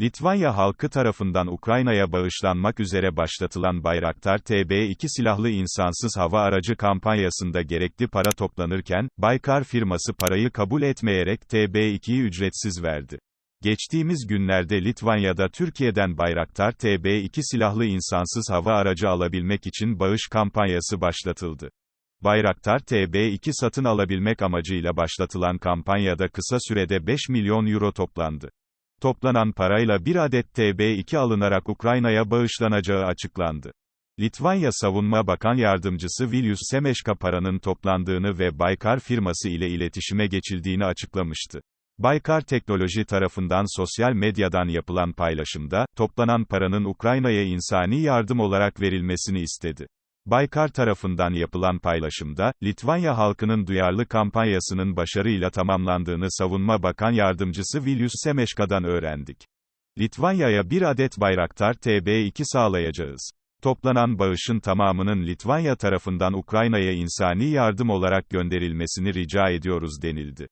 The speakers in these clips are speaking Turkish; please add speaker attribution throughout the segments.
Speaker 1: Litvanya halkı tarafından Ukrayna'ya bağışlanmak üzere başlatılan Bayraktar TB2 silahlı insansız hava aracı kampanyasında gerekli para toplanırken, Baykar firması parayı kabul etmeyerek TB2'yi ücretsiz verdi. Geçtiğimiz günlerde Litvanya'da Türkiye'den Bayraktar TB2 silahlı insansız hava aracı alabilmek için bağış kampanyası başlatıldı. Bayraktar TB2 satın alabilmek amacıyla başlatılan kampanyada kısa sürede 5 milyon euro toplandı. Toplanan parayla bir adet TB2 alınarak Ukrayna'ya bağışlanacağı açıklandı. Litvanya Savunma Bakan Yardımcısı Viljus Semeşka paranın toplandığını ve Baykar firması ile iletişime geçildiğini açıklamıştı. Baykar Teknoloji tarafından sosyal medyadan yapılan paylaşımda, toplanan paranın Ukrayna'ya insani yardım olarak verilmesini istedi. Baykar tarafından yapılan paylaşımda, Litvanya halkının duyarlı kampanyasının başarıyla tamamlandığını Savunma Bakan Yardımcısı Viljus Semeşka'dan öğrendik. Litvanya'ya bir adet Bayraktar TB2 sağlayacağız. Toplanan bağışın tamamının Litvanya tarafından Ukrayna'ya insani yardım olarak gönderilmesini rica ediyoruz denildi.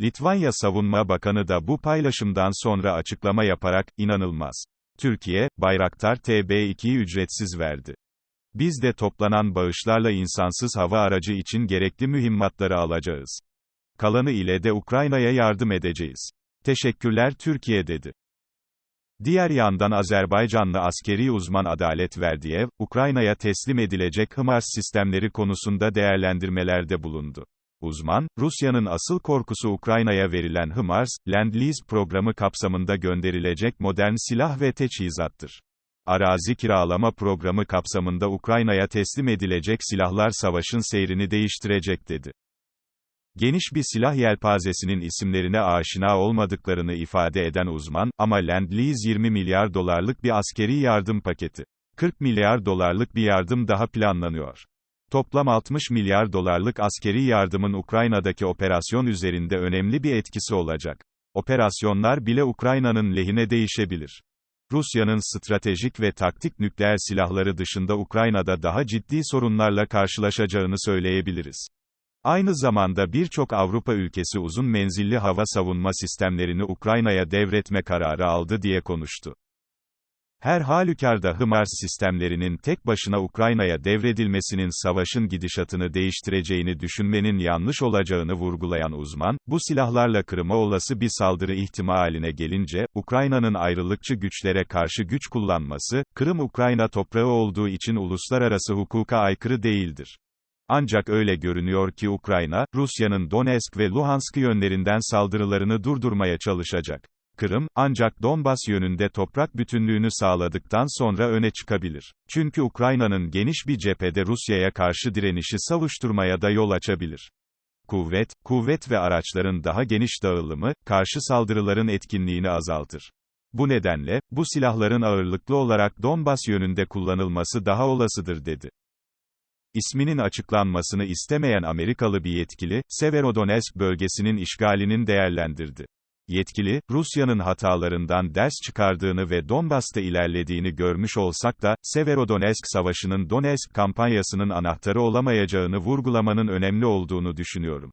Speaker 1: Litvanya Savunma Bakanı da bu paylaşımdan sonra açıklama yaparak, inanılmaz. Türkiye, Bayraktar TB2'yi ücretsiz verdi. Biz de toplanan bağışlarla insansız hava aracı için gerekli mühimmatları alacağız. Kalanı ile de Ukrayna'ya yardım edeceğiz. Teşekkürler Türkiye dedi. Diğer yandan Azerbaycanlı askeri uzman Adalet Verdiyev, Ukrayna'ya teslim edilecek HIMARS sistemleri konusunda değerlendirmelerde bulundu. Uzman, Rusya'nın asıl korkusu Ukrayna'ya verilen HIMARS, Land-Lease programı kapsamında gönderilecek modern silah ve teçhizattır. Arazi kiralama programı kapsamında Ukrayna'ya teslim edilecek silahlar savaşın seyrini değiştirecek dedi. Geniş bir silah yelpazesinin isimlerine aşina olmadıklarını ifade eden uzman, ama Land-Lease 20 milyar dolarlık bir askeri yardım paketi. 40 milyar dolarlık bir yardım daha planlanıyor. Toplam 60 milyar dolarlık askeri yardımın Ukrayna'daki operasyon üzerinde önemli bir etkisi olacak. Operasyonlar bile Ukrayna'nın lehine değişebilir. Rusya'nın stratejik ve taktik nükleer silahları dışında Ukrayna'da daha ciddi sorunlarla karşılaşacağını söyleyebiliriz. Aynı zamanda birçok Avrupa ülkesi uzun menzilli hava savunma sistemlerini Ukrayna'ya devretme kararı aldı diye konuştu. Her halükarda HIMARS sistemlerinin tek başına Ukrayna'ya devredilmesinin savaşın gidişatını değiştireceğini düşünmenin yanlış olacağını vurgulayan uzman, bu silahlarla Kırım'a olası bir saldırı ihtimaline gelince, Ukrayna'nın ayrılıkçı güçlere karşı güç kullanması, Kırım Ukrayna toprağı olduğu için uluslararası hukuka aykırı değildir. Ancak öyle görünüyor ki Ukrayna, Rusya'nın Donetsk ve Luhansk yönlerinden saldırılarını durdurmaya çalışacak. Kırım, ancak Donbas yönünde toprak bütünlüğünü sağladıktan sonra öne çıkabilir. Çünkü Ukrayna'nın geniş bir cephede Rusya'ya karşı direnişi savuşturmaya da yol açabilir. Kuvvet, kuvvet ve araçların daha geniş dağılımı, karşı saldırıların etkinliğini azaltır. Bu nedenle, bu silahların ağırlıklı olarak Donbas yönünde kullanılması daha olasıdır dedi. İsminin açıklanmasını istemeyen Amerikalı bir yetkili, Severodonetsk bölgesinin işgalinin değerlendirdi. Yetkili, Rusya'nın hatalarından ders çıkardığını ve Donbas'ta ilerlediğini görmüş olsak da, Severodonetsk Savaşı'nın Donetsk kampanyasının anahtarı olamayacağını vurgulamanın önemli olduğunu düşünüyorum.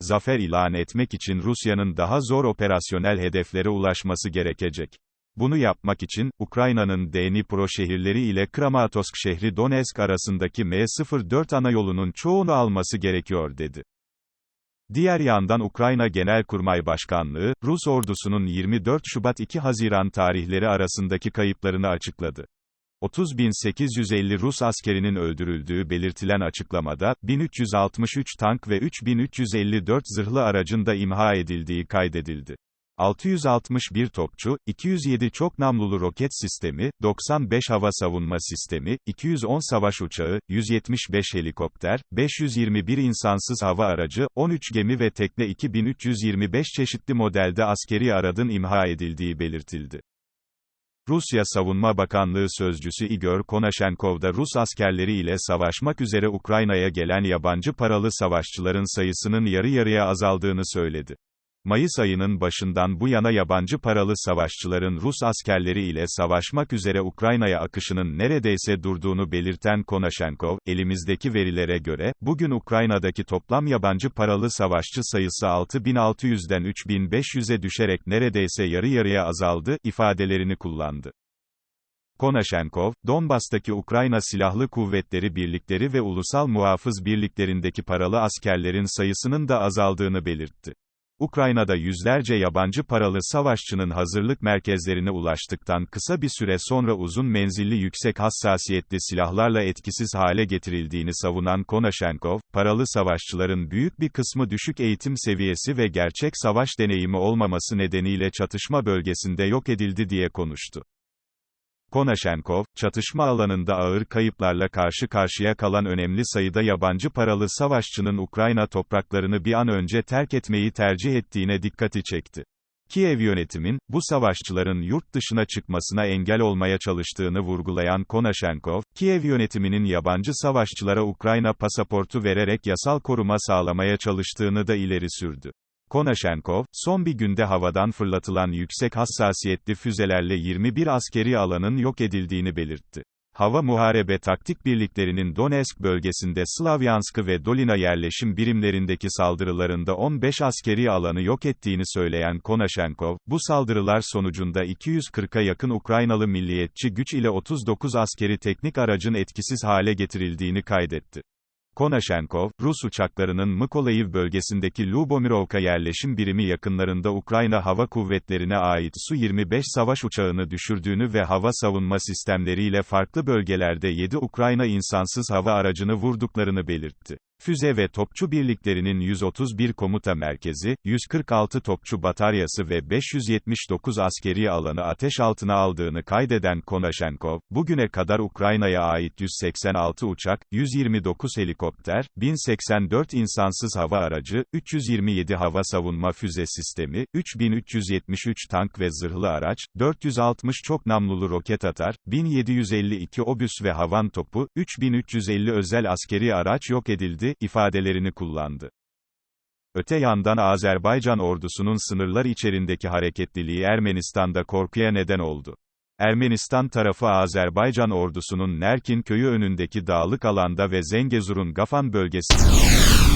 Speaker 1: Zafer ilan etmek için Rusya'nın daha zor operasyonel hedeflere ulaşması gerekecek. Bunu yapmak için, Ukrayna'nın Dnipro şehirleri ile Kramatorsk şehri Donetsk arasındaki M04 ana yolunun çoğunu alması gerekiyor dedi. Diğer yandan Ukrayna Genelkurmay Başkanlığı, Rus ordusunun 24 Şubat 2 Haziran tarihleri arasındaki kayıplarını açıkladı. 30.850 Rus askerinin öldürüldüğü belirtilen açıklamada, 1363 tank ve 3354 zırhlı aracın da imha edildiği kaydedildi. 661 topçu, 207 çok namlulu roket sistemi, 95 hava savunma sistemi, 210 savaş uçağı, 175 helikopter, 521 insansız hava aracı, 13 gemi ve tekne 2325 çeşitli modelde askeri aradın imha edildiği belirtildi. Rusya Savunma Bakanlığı Sözcüsü Igor Konashenkov da Rus askerleri ile savaşmak üzere Ukrayna'ya gelen yabancı paralı savaşçıların sayısının yarı yarıya azaldığını söyledi. Mayıs ayının başından bu yana yabancı paralı savaşçıların Rus askerleri ile savaşmak üzere Ukrayna'ya akışının neredeyse durduğunu belirten Konashenkov, elimizdeki verilere göre, bugün Ukrayna'daki toplam yabancı paralı savaşçı sayısı 6600'den 3500'e düşerek neredeyse yarı yarıya azaldı, ifadelerini kullandı. Konashenkov, Donbas'taki Ukrayna Silahlı Kuvvetleri birlikleri ve ulusal muhafız birliklerindeki paralı askerlerin sayısının da azaldığını belirtti. Ukrayna'da yüzlerce yabancı paralı savaşçının hazırlık merkezlerine ulaştıktan kısa bir süre sonra uzun menzilli yüksek hassasiyetli silahlarla etkisiz hale getirildiğini savunan Konashenkov, paralı savaşçıların büyük bir kısmı düşük eğitim seviyesi ve gerçek savaş deneyimi olmaması nedeniyle çatışma bölgesinde yok edildi diye konuştu. Konashenkov, çatışma alanında ağır kayıplarla karşı karşıya kalan önemli sayıda yabancı paralı savaşçının Ukrayna topraklarını bir an önce terk etmeyi tercih ettiğine dikkati çekti. Kiev yönetimin, bu savaşçıların yurt dışına çıkmasına engel olmaya çalıştığını vurgulayan Konashenkov, Kiev yönetiminin yabancı savaşçılara Ukrayna pasaportu vererek yasal koruma sağlamaya çalıştığını da ileri sürdü. Konashenkov, son bir günde havadan fırlatılan yüksek hassasiyetli füzelerle 21 askeri alanın yok edildiğini belirtti. Hava Muharebe Taktik Birliklerinin Donetsk bölgesinde Slavyanskı ve Dolina yerleşim birimlerindeki saldırılarında 15 askeri alanı yok ettiğini söyleyen Konashenkov, bu saldırılar sonucunda 240'a yakın Ukraynalı milliyetçi güç ile 39 askeri teknik aracın etkisiz hale getirildiğini kaydetti. Konashenkov, Rus uçaklarının Mykolaiv bölgesindeki Lubomirovka yerleşim birimi yakınlarında Ukrayna Hava Kuvvetlerine ait Su-25 savaş uçağını düşürdüğünü ve hava savunma sistemleriyle farklı bölgelerde 7 Ukrayna insansız hava aracını vurduklarını belirtti. Füze ve topçu birliklerinin 131 komuta merkezi, 146 topçu bataryası ve 579 askeri alanı ateş altına aldığını kaydeden Konashenkov, bugüne kadar Ukrayna'ya ait 186 uçak, 129 helikopter, 1084 insansız hava aracı, 327 hava savunma füze sistemi, 3373 tank ve zırhlı araç, 460 çok namlulu roket atar, 1752 obüs ve havan topu, 3350 özel askeri araç yok edildi, ifadelerini kullandı. Öte yandan Azerbaycan ordusunun sınırlar içerindeki hareketliliği Ermenistan'da korkuya neden oldu. Ermenistan tarafı Azerbaycan ordusunun Nerkin köyü önündeki dağlık alanda ve Zengezur'un Gafan bölgesinde